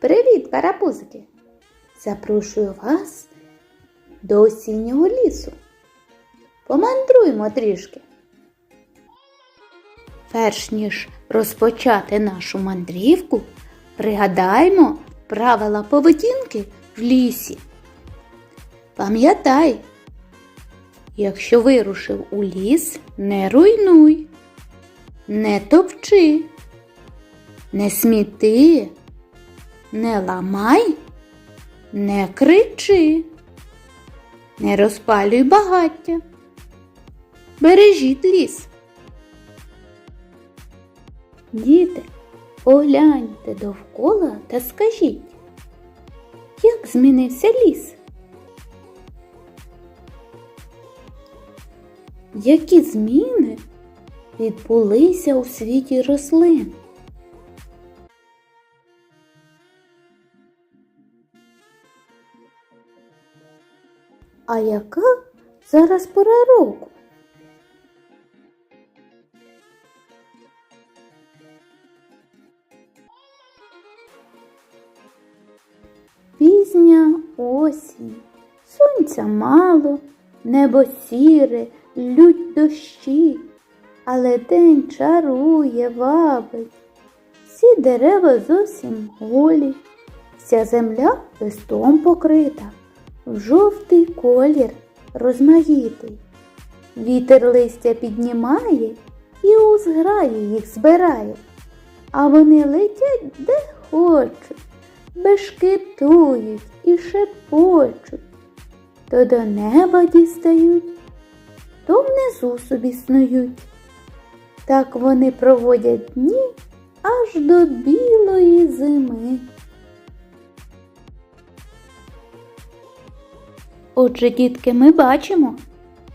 Привіт, карапузики! Запрошую вас до осіннього лісу. Помандруймо трішки. Перш ніж розпочати нашу мандрівку, пригадаймо правила поведінки в лісі. Пам'ятай, якщо вирушив у ліс, не руйнуй, не топчи, не сміти, не ламай, не кричи, не розпалюй багаття, бережіть ліс. Діти, погляньте довкола та скажіть, як змінився ліс? Які зміни відбулися у світі рослин? Яка зараз пора року? Пізня осінь, сонця мало, небо сіре, лють дощі, але день чарує, вабить. Всі дерева зовсім голі, вся земля листом покрита, жовтий колір розмаїтий. Вітер листя піднімає і у зграї їх збирає, а вони летять де хочуть бешкетують і шепочуть, то до неба дістають, то внизу собі снують. Так вони проводять дні аж до білої зими. Отже, дітки, ми бачимо,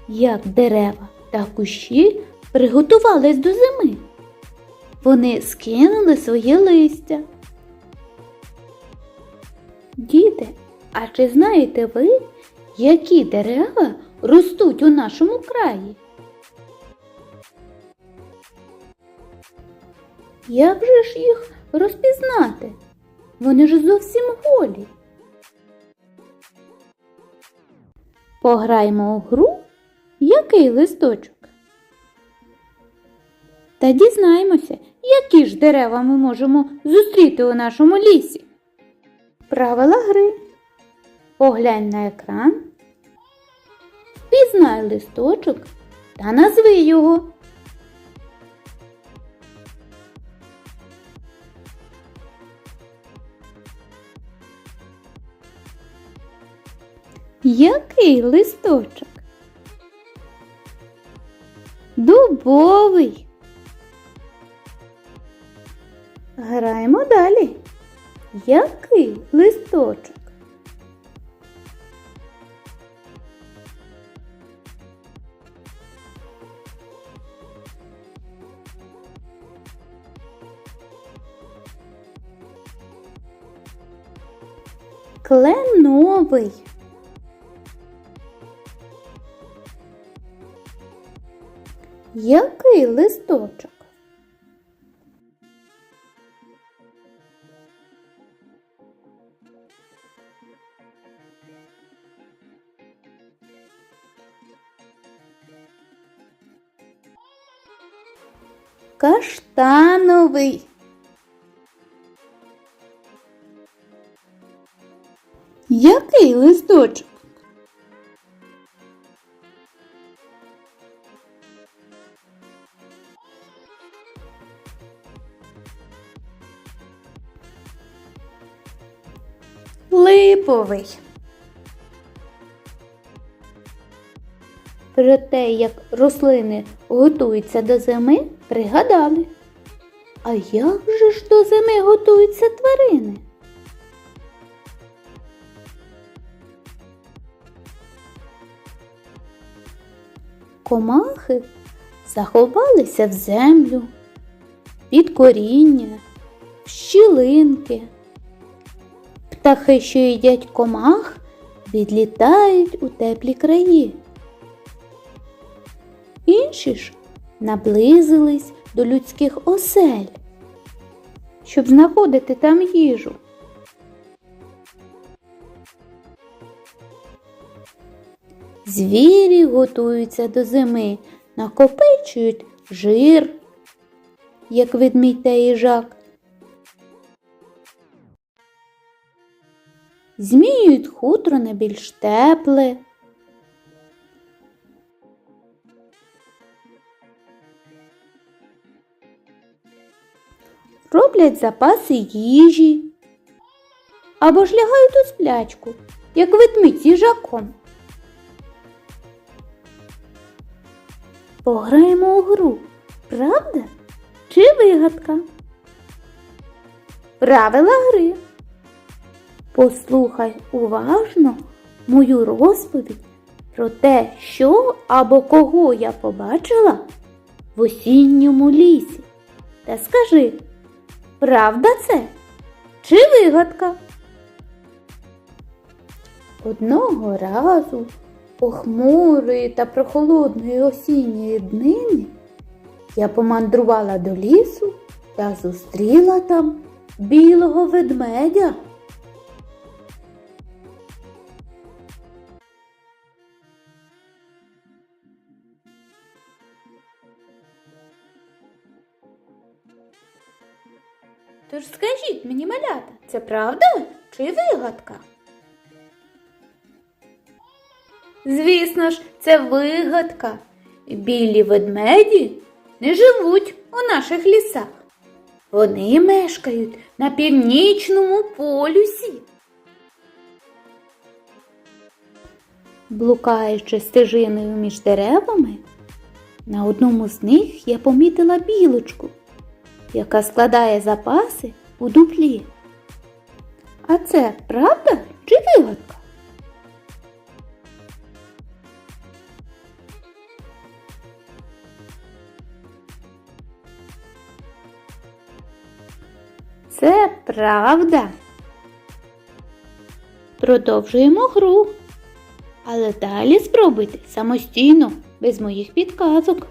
як дерева та кущі приготувались до зими. Вони скинули своє листя. Діти, а чи знаєте ви, які дерева ростуть у нашому краї? Як же ж їх розпізнати? Вони ж зовсім голі. Пограймо у гру який листочок? Та дізнаємося, які ж дерева ми можемо зустріти у нашому лісі. Правила гри. Поглянь на екран, впізнай листочок та назви його. Який листочок? Дубовий. Граємо далі. Який листочок? Кленовий. Який листочок? Каштановий. Який листочок? Липовий. Про те, як рослини готуються до зими, пригадали. А як же ж до зими готуються тварини? Комахи заховалися в землю, під коріння, в щілинки. Птахи, що їдять комах, відлітають у теплі краї. Інші ж наблизились до людських осель. щоб знаходити там їжу. Звірі готуються до зими, накопичують жир, як ведмідь та їжак. Змінюють хутро на більш тепле. Роблять запаси їжі. Або ж лягають у сплячку, як ведмідь їжаком. Пограємо у гру, правда чи вигадка? Правила гри. Послухай уважно мою розповідь про те, що або кого я побачила в осінньому лісі. Та скажи, правда це чи вигадка? Одного разу похмурої та прохолодної осінньої днини я помандрувала до лісу та зустріла там білого ведмедя. Тож скажіть мені, малята, це правда чи вигадка? Звісно ж, це вигадка. Білі ведмеді не живуть у наших лісах. Вони мешкають на північному полюсі. Блукаючи стежиною між деревами, на одному з них я помітила білочку, яка складає запаси у дуплі. А це правда чи вигадка? Це правда. Продовжуємо гру. Але далі спробуйте самостійно, без моїх підказок.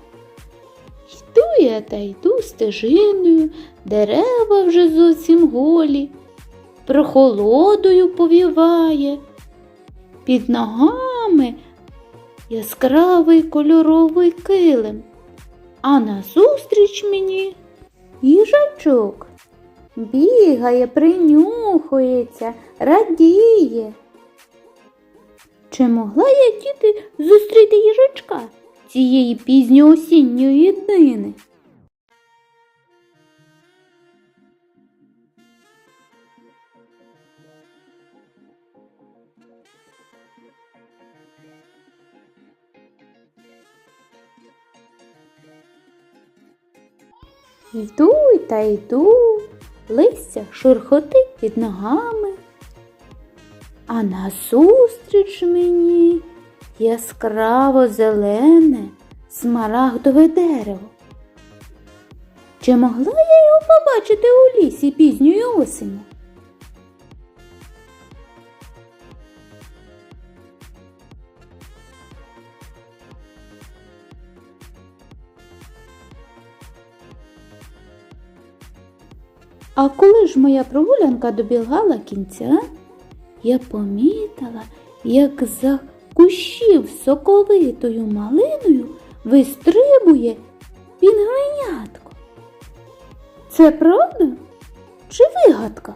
Я та йду стежиною, дерева вже зовсім голі, прохолодою повіває. Під ногами яскравий кольоровий килим, а назустріч мені їжачок. Бігає, принюхується, радіє. Чи могла я діти зустріти їжачка цієї пізньоосінньої днини? Йду та йду, листя шурхотить під ногами. А назустріч мені яскраво зелене смарагдове дерево. Чи могла я його побачити у лісі пізньої осені? А коли ж моя прогулянка добігала кінця, я помітила, як за кущів соковитою малиною вистрибує пінгвинятко. Це правда чи вигадка?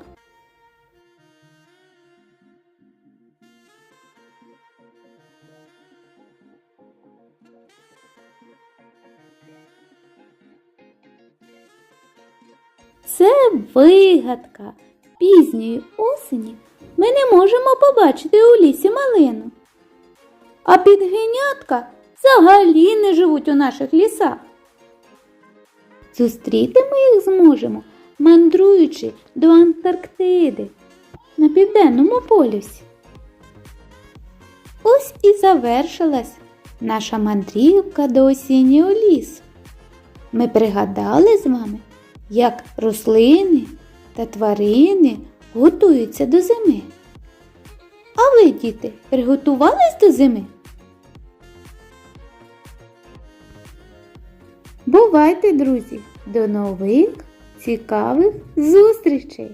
Це вигадка. Пізньої осені ми не можемо побачити у лісі малину. А підгинятка взагалі не живуть у наших лісах. Зустріти ми їх зможемо, мандруючи до Антарктиди на південному полюсі. Ось і завершилась наша мандрівка до осіннього лісу. Ми пригадали з вами, як рослини та тварини готуються до зими. А ви, діти, приготувались до зими? Бувайте, друзі, до нових цікавих зустрічей!